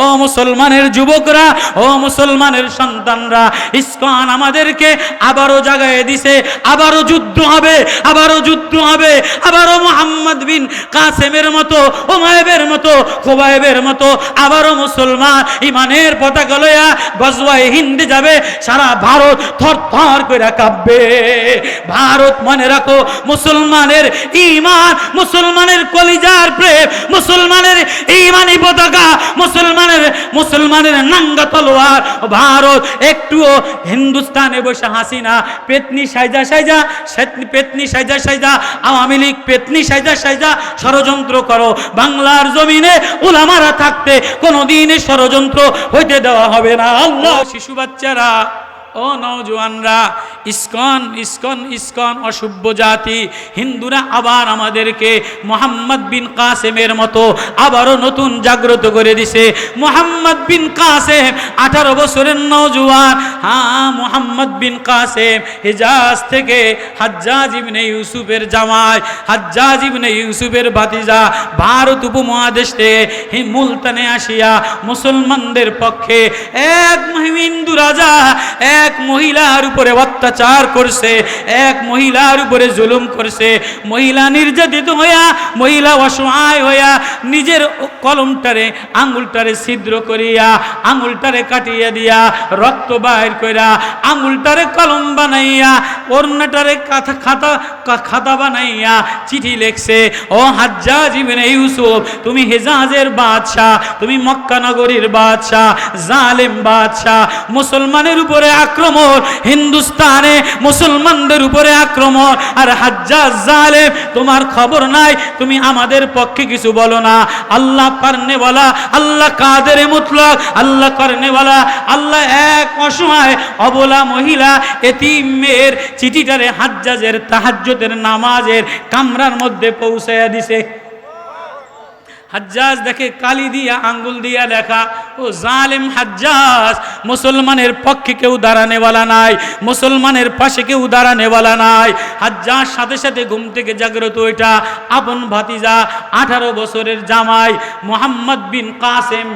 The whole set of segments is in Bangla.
ও মুসলমানের যুবকরা, ও মুসলমানের সন্তানরা, ইস্কন আমাদেরকে আবারও জাগায় দিছে, আবারও যুদ্ধ হবে, আবারও যুদ্ধ হবে, আবারও মোহাম্মদ বিন কাসেমের মতো, ওমায়েবের মতো খোবায়েবের মতো, আবারও মুসলমান ইমানের পতাকা লইয়া গজওয়ায় হিন্দি যাবে, সারা ভারত থর থর করে কাঁপবে। ভারত মনে রাখো, মুসলমানের ইমান মুসলমানের কলিজার প্রেম, মুসলমানের ইমানি পতাকা মুসলমানের মুসলমানের নাঙ্গা তলোয়ার ভারত, একটুও হিন্দুস্তানে বসে হাসিনা পেতনি সাইজা সাইজা পেতনি সাইজা সাইজা আওয়ামী লীগ পেতনি সাইজা সাইজা ষড়যন্ত্র করো। বাংলার জমিনে ওলামারা থাকতে কোনোদিনই ষড়যন্ত্র হইতে দেওয়া হবে না। আল্লাহ, শিশু বাচ্চারা। ও নৌজওয়ানরা ইস্কন ইস্কন ইস্কন, অসভ্য জাতি, হিন্দুরা আবার আমাদেরকে মোহাম্মদ বিন কাসেমের মতো আবারও নতুন জাগ্রত করে দিছে। মোহাম্মদ বিন কাসেম, আঠারো বছরের নৌজওয়ান হ্যাঁ মোহাম্মদ বিন কাসেম, হেজাজ থেকে হাজ্জাজ ইবনে ইউসুফের জামাই, হাজ্জাজ ইবনে ইউসুফের ভাতিজা, ভারত উপমহাদেশ থেকে মুলতানে আসিয়া মুসলমানদের পক্ষে এক হিন্দু রাজা, এক মহিলার উপরে অত্যাচার করছে, এক মহিলার উপরে জুলুম করছে। মহিলা নির্যাতিত হইয়া, মহিলা অসহায় হইয়া নিজের কলমটারে, আঙুলটারে ছিদ্র করিয়া, আঙুলটারে কাটিয়া দিয়া রক্ত বাইর কইরা আঙুলটারে কলম বানাইয়া, ওড়নাটারে কাথা, খাতা খাতা বানাইয়া চিঠি লেখছে, ও হাজ্জাজ ইবনে ইউসুফ, তুমি হেজাজের বাদশাহ, তুমি মক্কানগরীর বাদশাহ, জালেম বাদশাহ, মুসলমানের উপরে আক্রমণ, হিন্দুস্তানে মুসলমানদের উপরে আক্রমণ। আর হাজ্জাজ জালেম, তোমার খবর নাই, তুমি আমাদের পক্ষে কিছু বলো না। আল্লাহ পারনে বলা আল্লাহ কাদের মুতলক, আল্লাহ করনে বলা আল্লাহ এক অসহায় অবলা মহিলা, এতিম মেয়ের চিঠিটারে হাজ্জাজের তাহাজ্জুদের নামাজের কামরার মধ্যে পৌঁছাইয়া দিছে। হাজ্জাজ দেখে কালি দিয়া, আঙ্গুল দিয়া লেখা, ও জালেম হাজ্জাজ, মুসলমানের পক্ষে কেউ দাঁড়ানেওয়ালা নাই, মুসলমানের পাশে কেউ দাঁড়ানেওয়ালা নাই। হাজ্জাজ সাথে সাথে ঘুম থেকে জাগ্রত ওইটা আপন ভাতিজা, আঠারো বছরের জামাই, মোহাম্মদ বিন কাসেম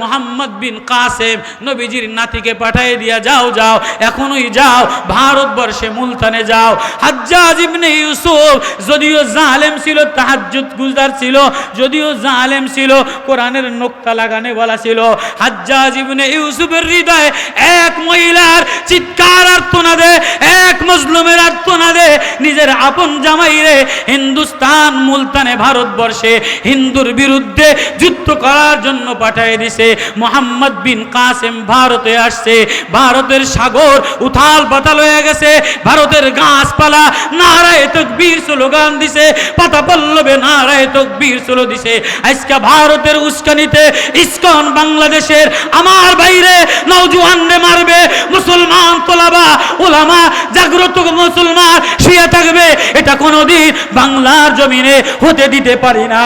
মোহাম্মদ বিন কাসেম, নবীজির নাতিকে পাঠিয়ে দিয়া, যাও যাও, এখনই যাও, ভারতবর্ষে মুলতানে যাও। হাজ্জাজ ইবনে ইউসুফ, যদিও জালেম ছিল, তাহাজ্জুদ গুজার ছিল, যদিও জালেম ছিল, কোরআনের নোক্তা লাগানে বলা ছিল। হাজ্জাজ ইবনে ইউসুফের হৃদয়ে এক মহিলার চিৎকার আর্তনাদে, এক মজলুমের আর্তনাদে নিজের আপন জামাইরে হিন্দুস্তান, মুলতানে ভারতবর্ষে হিন্দুর বিরুদ্ধে যুদ্ধ করার জন্য পাঠিয়ে দিছে। মোহাম্মদ বিন কাসেম ভারতে আসছে। ভারতের সাগর উথাল পাতাল হয়ে গেছে। ভারতের গাছপালা নারায় তকবীর স্লোগান দিছে। পাতা পল্লবে নারায় তকবীর স্লো দিছে। আজকে ভারতের উস্কানিতে ইস্কন বাংলাদেশের আমার বাইরে নৌজওয়ানরে মারবে মুসলমান তোলাবা, ওলামা, জাগ্রত মুসলমান, শুয়ে থাকবে এটা কোনোদিন বাংলার জমিনে হতে দিতে পারি না।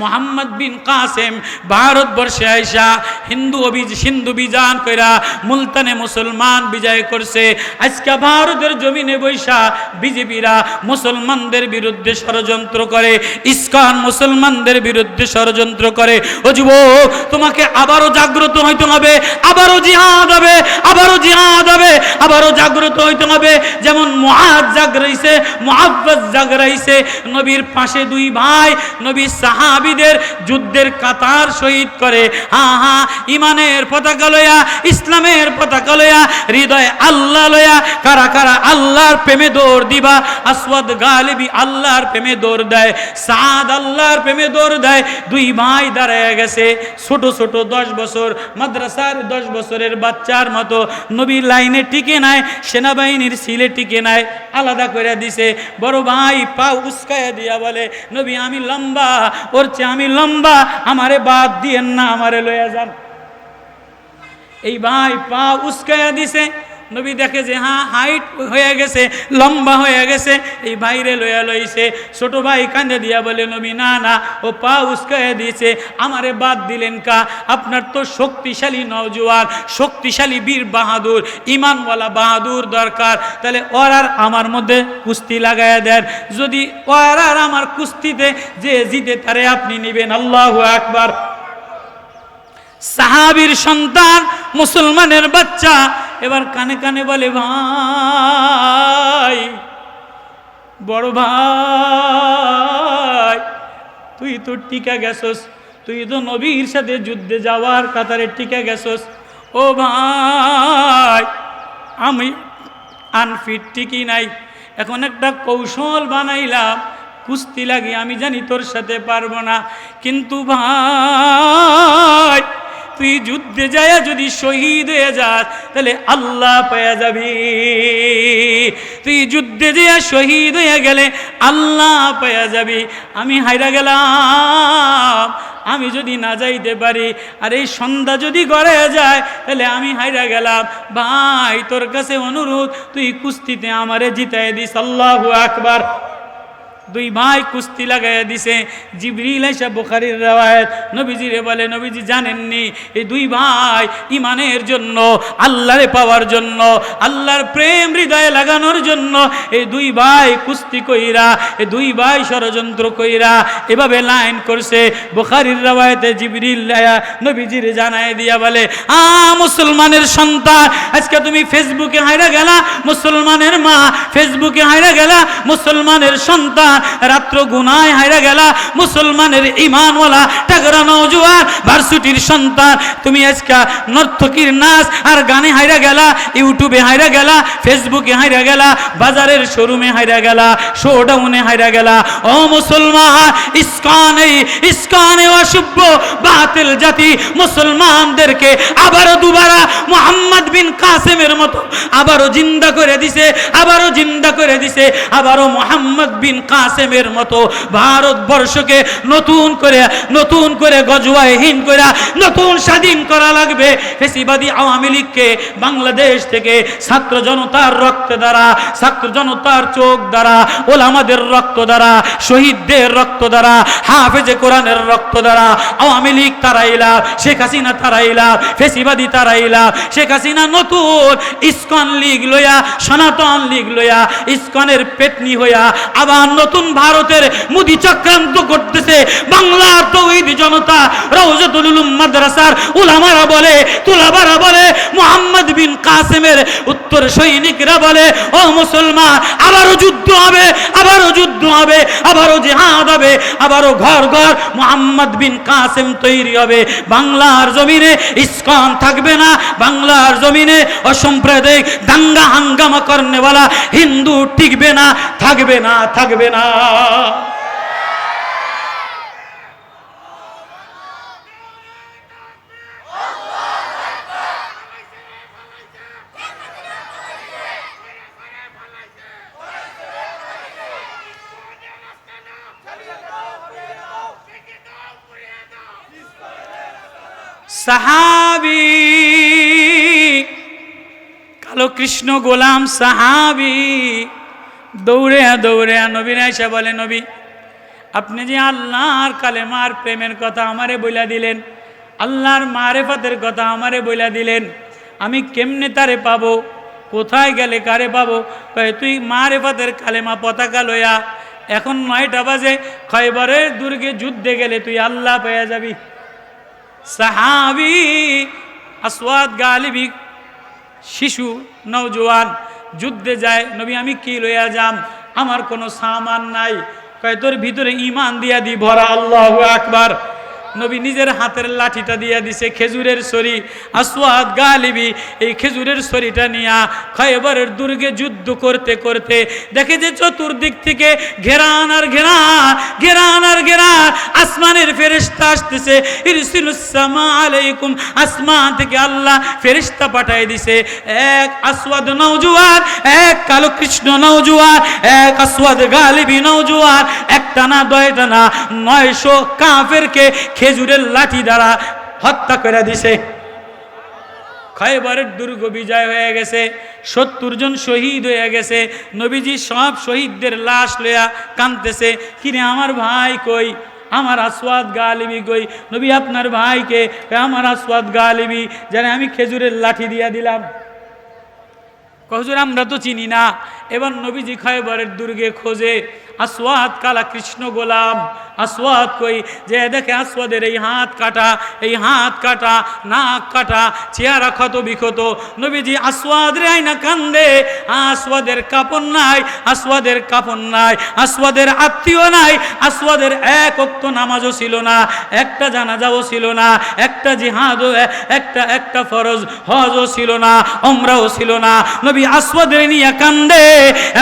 মোহাম্মদ বিন কাসেম ভারতবর্ষে আইসা হিন্দু অভিজ হিন্দু বিজান কইরা মুলতানে মুসলমান বিজয় করছে। আজকে ভারতের জমিনে বৈশা বিজেপিরা মুসলমানদের বিরুদ্ধে ষড়যন্ত্র করে। ইস্কন মুসলমানদের বিরুদ্ধে ষড়যন্ত্র করে। ও যুবক তোমাকে আবারও জাগ্রত হইতে হবে, আবারও জিহাদ হবে, আবারও জিহাদ হবে, আবারও জাগ্রত হইতে হবে। যেমন মহাজ জাগরাইছে মহাব্বাস জাগরাইছে, নবীর পাশে দুই ভাই, নবীর নবী সাহাবিদের যুদ্ধের কাতার শহীদ করে। হা হা, ইমানের পতাকা লয়া, ইসলামের পতাকা লয়া, হৃদয় আল্লাহ লয়া, কারা কারা আল্লাহর প্রেমে দৌড় দিবা? আসওয়াদ গালিবি আল্লাহর প্রেমে দৌড় দেয়, সাদ আল্লাহর প্রেমে দৌড় দেয়, দুই ভাই দাঁড়ায় গেছে। ছোট ছোট দশ বছর, মাদ্রাসার দশ বছরের বাচ্চার মতো নবী লাইনে টিকে নাই, সেনাবাহিনীর সিলে টিকে নাই, আলাদা করে দিছে, বড় ভাই পা উস্কায়া দিয়া বলে, নবী, আমি লম্বা, ওর চেয়ে আমি লম্বা, আমারে বাদ দিয়েন না, আমারে লইয়া যান। এই ভাই পা উস্কাইয়া দিছে। নবী দেখে যে হ্যাঁ হাইট হয়ে গেছে, লম্বা হয়ে গেছে। এই বাইরে লইয়া লইছে। ছোট ভাই কান্দে দিয়া বলে, নবী, না না, ও পা উস্কাইয়া দিয়েছে। আমারে বাদ দিলেন কা? আপনার তো শক্তিশালী নওজোয়ান, শক্তিশালী বীর বাহাদুর, ইমানওয়ালা বাহাদুর দরকার। তাহলে ওর আর আমার মধ্যে কুস্তি লাগাইয়া দেন। যদি ওর আর আমার কুস্তিতে যে জিতে তারে আপনি নিবেন। আল্লাহ আকবার। সাহাবীর সন্তান, মুসলমানের বাচ্চা এবার কানে কানে বলে, ভাই, বড় ভাই, তুই তো টিকা গেছস, তুই তো নবীর সাথে যুদ্ধে যাওয়ার কাতারে টিকা গেছস। ও ভাই, আমি আনফিট টিকি নাই, এখন একটা কৌশল বানাইলাম, কুস্তি লাগি, আমি জানি তোর সাথে পারব না। কিন্তু ভাই তুই যুদ্ধে যায় যদি শহীদ হয়ে যাস, তাহলে আল্লাহ পেয়ে যাবি। তুই যুদ্ধে যেয়ে শহীদ হয়ে গেলে আল্লাহ পেয়ে যাবি। আমি হাইরা গেলাম, আমি যদি না যাইতে পারি, আর এই সন্ধ্যা যদি গড়ে যায়, তাহলে আমি হাইরা গেলাম। ভাই, তোর কাছে অনুরোধ, তুই কুস্তিতে আমারে জিতাই দিস, আল্লাহু আকবার। দুই ভাই কুস্তি লাগাইয়া দিছে। জিবরিল এসে বুখারির রাওয়ায়াত। নবীজিরে বলে, নবীজি জানেননি, এই দুই ভাই ইমানের জন্য, আল্লাহরে পাওয়ার জন্য, আল্লাহর প্রেম হৃদয়ে লাগানোর জন্য, এই দুই ভাই কুস্তি কইরা, এই দুই ভাই ষড়যন্ত্র কইরা এভাবে লাইন করছে। বুখারির রাওয়ায়াতে জিবরিল নবীজিরে জানায় দিয়া বলে, আ মুসলমানের সন্তান, আজকে তুমি ফেসবুকে হাইরা গেলা, মুসলমানের মা ফেসবুকে হাইরা গেলা, মুসলমানের সন্তান রাত্র গুনায় হাইরা গেলা, মুসলমানের ইমানওয়ালা টাগরা নৌজুয়ান ভার্সিটির সন্তান, তুমি আজকে নর্তকীর নাচ, আর গানে হাইরা গেলা, ইউটিউবে হাইরা গেলা, ফেসবুকে হাইরা গেলা, বাজারের শোরুমে হাইরা গেলা, শোডাউনে হাইরা গেলা। ও মুসলমান, ইস্কানে ইস্কানে অসভ্য, বাতিল জাতি মুসলমানদেরকে আবারও দুবারা মোহাম্মদ বিন কাসেমের মতো আবারও জিন্দা করে দিছে, আবারও জিন্দা করে দিছে, আবারও মোহাম্মদ বিন কাসেমের মতো ভারতবর্ষকে নতুন করে নতুন করে গজওয়াহীন করে, নতুন স্বাধীন করা লাগবে। ফেসিবাদী আওয়ামী লীগকে বাংলাদেশ থেকে ছাত্র জনতার রক্ত দ্বারা, ছাত্র জনতার চোখ দ্বারা, ওলামাদের রক্ত দ্বারা, শহীদদের রক্ত দ্বারা, হাফেজে কোরআনের রক্ত দ্বারা আওয়ামী লীগ তারাইলা শেখ হাসিনা তারা তারাইলা ফেসিবাদী তারাইলা শেখ হাসিনা নতুন ইস্কন লীগ লইয়া, সনাতন লীগ লইয়া, ইস্কনের পেটনি হইয়া আবার নতুন ভারতের মুদি চক্রান্ত করতেছে। বাংলার তৌহিদ জনতা, রওজাতুল উলুম মাদ্রাসার উলামারা বলে, তুলাবারা বলে, মোহাম্মদ বিন কাসেমের উত্তর সৈনিকরা বলে, ও মুসলমান, আবারও যুদ্ধ হবে, আবারও যুদ্ধ হবে, আবারও জেহাদ হবে, আবারও ঘর ঘর মোহাম্মদ বিন কাসেম তৈরি হবে। বাংলার জমিনে ইস্কন থাকবে না, বাংলার জমিনে অসাম্প্রদায়িক দাঙ্গা হাঙ্গামা করনেওয়ালা হিন্দু টিকবে না থাকবে না থাকবে না সাহাবি কালো কৃষ্ণ গোলাম সাহাবি। দৌড়ে দৌড়ে নবীন এসে বলে, নবী, আপনি যে আল্লাহর কালেমার প্রেমের কথা আমারে বইলা দিলেন, আল্লাহর মারেফাতের কথা আমারে বইলা দিলেন, আমি কেমনে তারে পাবো? কোথায় গেলে কারে পাবো? কয়ে, তুই মারেফাতের কালেমা পতাকা লইয়া, এখন নয়টা বাজে, খয়বরের দুর্গে যুদ্ধে গেলে তুই আল্লাহ পেয়ে যাবি। সাহাবি, আসওয়াদ গালিবি শিশু নৌজোয়ান যুদ্ধে যায়, নবী, আমি কি লইয়া যাম? আমার কোনো সামান নাই। কয়, তোর ভিতরে ইমান দিয়া দি ভরা, আল্লাহ আকবার। নবী নিজের হাতের লাঠিটা দিয়া দিছে, খেজুরের সরি, আসওয়াদ গালিবি, এই খেজুরের সরিটা নিয়া খয়বরের দুর্গে যুদ্ধ করতে করতে দেখে যে চতুর্দিক থেকে ঘেরান আর ঘেরান ঘেরান আর ঘেরান, আসমানের ফেরেশতা আসতেছে আলাইকুম, আসমান থেকে আল্লাহ ফেরেশতা পাঠাই দিছে, এক আসওয়াদ নওজুয়ান, এক কালো কৃষ্ণ নওজুয়ান, এক আসওয়াদ গালিবি নওজুয়ান, একটা না দয়টা না, নয়শো কাফেরকে খেজুরের লাঠি দ্বারা হত্যা করে দিছে। খয়বরের দুর্গ বিজয় হয়ে গেছে, সত্তর জন শহীদ হয়ে গেছে, নবীজি সব শহীদদের লাশ লইয়া কাঁদতেছে, কিরে আমার ভাই কই? আমার আসওয়াদ গালিবি কই? নবী আপনার ভাইকে আমার আসওয়াদ গালিবি? জানে আমি খেজুরের লাঠি দিয়া দিলাম। কহজুর আমরা তো চিনি না। এবার নবীজি খয়বরের দুর্গে খোঁজে, আসওয়াদ কালা কৃষ্ণ গোলাম। আসওয়াদ কই? যে দেখে আসওয়াদের এই হাত কাটা, এই হাত কাটা, নাক কাটা, চেহারা ক্ষত বিক্ষত। নবীজি আসওয়াদ রে আইনা কান্দে, আসওয়াদের কাপড় নাই, আসওয়াদের কাপড় নাই, আসওয়াদের আত্মীয় নাই, আসওয়াদের এক অক্ত নামাজও ছিল না, একটা জানাজাও ছিল না, একটা জিহাদও, একটা একটা ফরজ হজও ছিল না অমরাও ছিল না। নবী আসওয়াদের নিয়ে কান্দে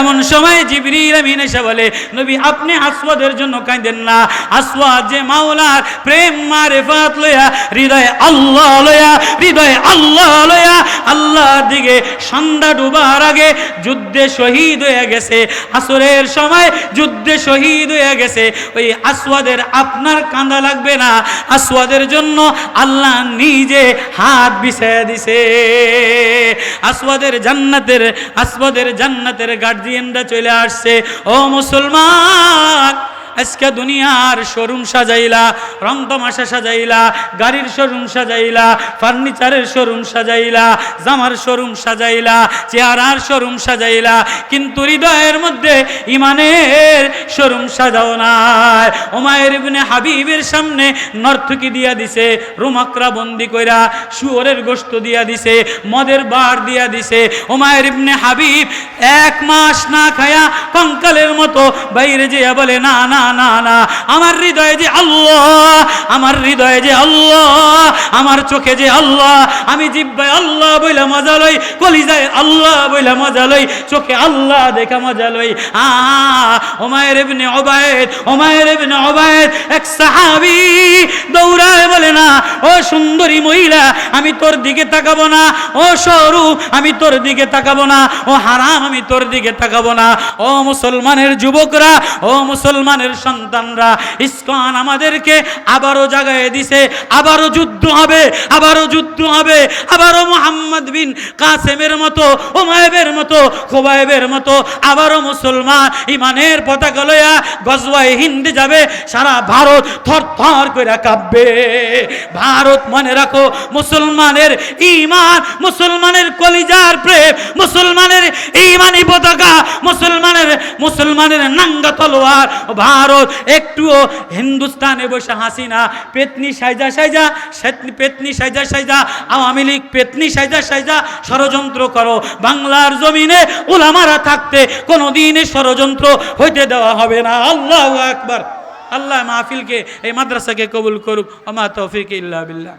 এমন সময় জিবরিল আমিন এসে বলে, নবী, আপনি আসওয়াদের জন্য কাঁদেন না। আসওয়াদ যে মাওলার প্রেম মারেফাত লয়া, হৃদয়ে আল্লাহ লয়া, হৃদয়ে আল্লাহ লয়া, আল্লাহর দিকে সন্ধ্যা ডুবার আগে যুদ্ধে শহীদ হয়ে গেছে। আসরের সময় যুদ্ধে শহীদ হয়ে গেছে। ওই আসওয়াদের আপনার কান্দা লাগবে না। আসওয়াদের জন্য আল্লাহ নিজে হাত বিছিয়ে দিছে। আসওয়াদের জান্নাতের আসওয়াদের জান্নাতের গার্জিয়ানরা চলে আসছে। ও মুসলমান আজকে দুনিয়ার শোরুম সাজাইলা রং তামাশা সাজাইলা, গাড়ির শোরুম সাজাইলা, ফার্নিচারের শোরুম সাজাইলা, জামার শোরুম সাজাইলা চেহারার শোরুম সাজাইলা, কিন্তু হৃদয়ের মধ্যে ইমানের শোরুম সাজাও নাই। ওমায়ের ইবনে হাবিবের সামনে নর্তকি দিয়া দিছে, রুমাকরা বন্দি কইরা শুয়োরের গোস্ত দিয়া দিছে, মদের বার দিয়া দিছে। ওমায়ের ইবনে হাবিব এক মাস না খায়া কঙ্কালের মতো বাইরে যেয়া বলে, না না না না আমার হৃদয়ে যে আল্লাহ, আমার হৃদয়ে যে আল্লাহ, আমার চোখে যে আল্লাহ, আমি জিব্বায় আল্লাহ বইলা মজা লই, কলিজায় আল্লাহ বইলা মজা লই, চোখে আল্লাহ দেখা মজা লই। আ, ওমায়ের ইবনে ওবায়েদ, ওমায়ের ইবনে ওবায়েদ এক সাহাবী দৌড়ায় বলে না, ও সুন্দরী মহিলা, আমি তোর দিকে তাকাবো না, ও সরু, আমি তোর দিকে তাকাবো না, ও হারাম, আমি তোর দিকে তাকাবো না। ও মুসলমানের যুবকরা, ও মুসলমানের সন্তানরা ইসকন আমাদেরকে আবারও জাগায় দিছে আবারও যুদ্ধ হবে আবারও যুদ্ধ হবে আবারও মোহাম্মদ বিন কাসেমের মতো ওমায়েবের মতো খোবায়েবের মতো আবারও মুসলমান ইমানের পতাকা লইয়া গজওয়ায় হিন্দি যাবে, সারা ভারত থর থর করে কাঁপবে। ভারত মনে রাখো, মুসলমানের ইমান মুসলমানের কলিজার প্রেম, মুসলমানের ইমানি পতাকা, মুসলমানের মুসলমানের নাঙ্গা তলোয়ার ভারত, একটুও হিন্দুস্তানে বসে হাসি না। পেতনি সাইজা সাইজা পেতনি সাইজা সাইজা, আওয়ামী লীগ পেতনি সাইজা সাইজা, ষড়যন্ত্র করো। বাংলার জমিনে ওলামারা থাকতে কোনো দিনে ষড়যন্ত্র হইতে দেওয়া হবে না। আল্লাহ আকবার। আল্লাহ মাহফিলকে, এই মাদ্রাসাকে কবুল করুক। আমা তৌফিক ইল্লা বিল্লাহ।